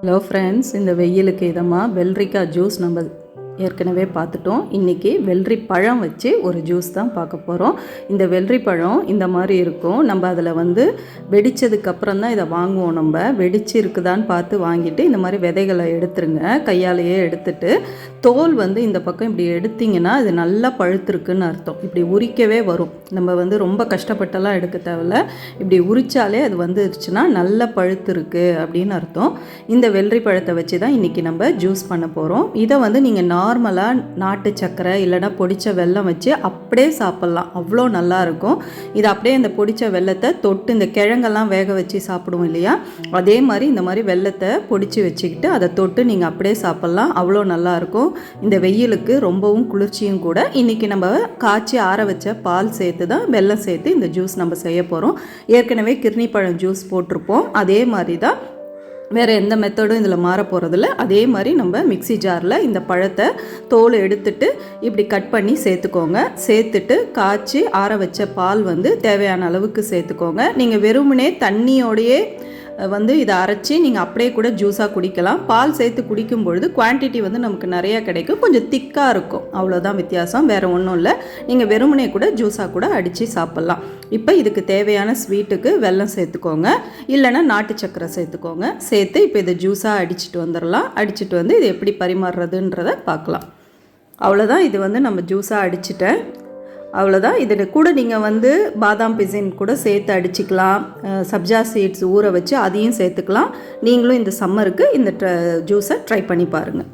Hello friends இந்த வெயிலுக்கு இதமாக வெள்ளரிக்காய் ஜூஸ் நம்ம ஏற்கனவே பார்த்துட்டோம். இன்றைக்கி வெள்ளரி பழம் வச்சு ஒரு ஜூஸ் தான் பார்க்க போகிறோம் இந்த வெள்ளரி பழம் இந்த மாதிரி இருக்கும். நம்ம அதில் வந்து வெடித்ததுக்கப்புறம் தான் இதை வாங்குவோம் நம்ம. வெடிச்சு இருக்குதான்னு பார்த்து வாங்கிட்டு இந்த மாதிரி விதைகளை எடுத்துருங்க. கையாலேயே எடுத்துட்டு தோல் வந்து இந்த பக்கம் இப்படி எடுத்திங்கன்னா இது நல்லா பழுத்துருக்குன்னு அர்த்தம். இப்படி உரிக்கவே வரும். நம்ம வந்து ரொம்ப கஷ்டப்பட்டெல்லாம் எடுக்க தேவையில்ல. இப்படி உரிச்சாலே அது வந்துருச்சுன்னா நல்லா பழுத்துருக்கு அப்படின்னு அர்த்தம். இந்த வெள்ளரி பழத்தை வச்சு தான் இன்றைக்கி நம்ம ஜூஸ் பண்ண போகிறோம் இதை வந்து நீங்கள் நார்மலாக நாட்டு சர்க்கரை இல்லைன்னா பொடிச்ச வெல்லம் வச்சு அப்படியே சாப்பிட்லாம். அவ்வளோ நல்லா இருக்கும் இது அப்படியே இந்த பொடிச்ச வெல்லத்தை தொட்டு இந்த கிழங்கெல்லாம் வேக வச்சு சாப்பிடுவோம் இல்லையா? அதே மாதிரி இந்த மாதிரி வெல்லத்தை பொடிச்சு வச்சுக்கிட்டு அதை தொட்டு நீங்கள் அப்படியே சாப்பிட்லாம். அவ்வளோ நல்லாயிருக்கும். இந்த வெயிலுக்கு ரொம்பவும் குளிர்ச்சியும் கூட. இன்றைக்கி நம்ம காய்ச்சி ஆற வச்ச பால் சேர்த்து தான் வெல்லம் சேர்த்து இந்த ஜூஸ் நம்ம செய்ய போகிறோம் ஏற்கனவே கிர்னி பழம் ஜூஸ் போட்டிருப்போம். அதே மாதிரி தான் வேறு எந்த மெத்தடும் இதில் மாற போகிறதில்ல அதே மாதிரி நம்ம மிக்ஸி ஜாரில் இந்த பழத்தை தோல் எடுத்துட்டு இப்படி கட் பண்ணி சேர்த்துக்கோங்க. சேர்த்துட்டு காய்ச்சி ஆற வச்ச பால் வந்து தேவையான அளவுக்கு சேர்த்துக்கோங்க. நீங்கள் வெறுமனே தண்ணியோடையே வந்து இதை அரைச்சி நீங்கள் அப்படியே கூட ஜூஸாக குடிக்கலாம். பால் சேர்த்து குடிக்கும் பொழுது குவான்டிட்டி வந்து நமக்கு நிறையா கிடைக்கும். கொஞ்சம் திக்காக இருக்கும். அவ்வளோதான் வித்தியாசம். வேறு ஒன்றும் இல்லை. நீங்கள் வெறுமனே கூட ஜூஸாக கூட அடித்து சாப்பிட்லாம். இப்போ இதுக்கு தேவையான ஸ்வீட்டுக்கு வெல்லம் சேர்த்துக்கோங்க. இல்லைன்னா நாட்டு சக்கரை சேர்த்துக்கோங்க. சேர்த்து இப்போ இதை ஜூஸாக அடிச்சுட்டு வந்துடலாம். அடிச்சுட்டு வந்து இது எப்படி பரிமாறுறதுன்றதை பார்க்கலாம். அவ்வளோதான் இது வந்து நம்ம ஜூஸாக அடிச்சிட்டேன். அவ்வளோதான் இதில் கூட நீங்கள் வந்து பாதாம் பிசின் கூட சேர்த்து அடிச்சுக்கலாம். சப்ஜா சீட்ஸ் ஊற வச்சு அதையும் சேர்த்துக்கலாம். நீங்களும் இந்த சம்மருக்கு இந்த ஜூஸை ட்ரை பண்ணி பாருங்கள்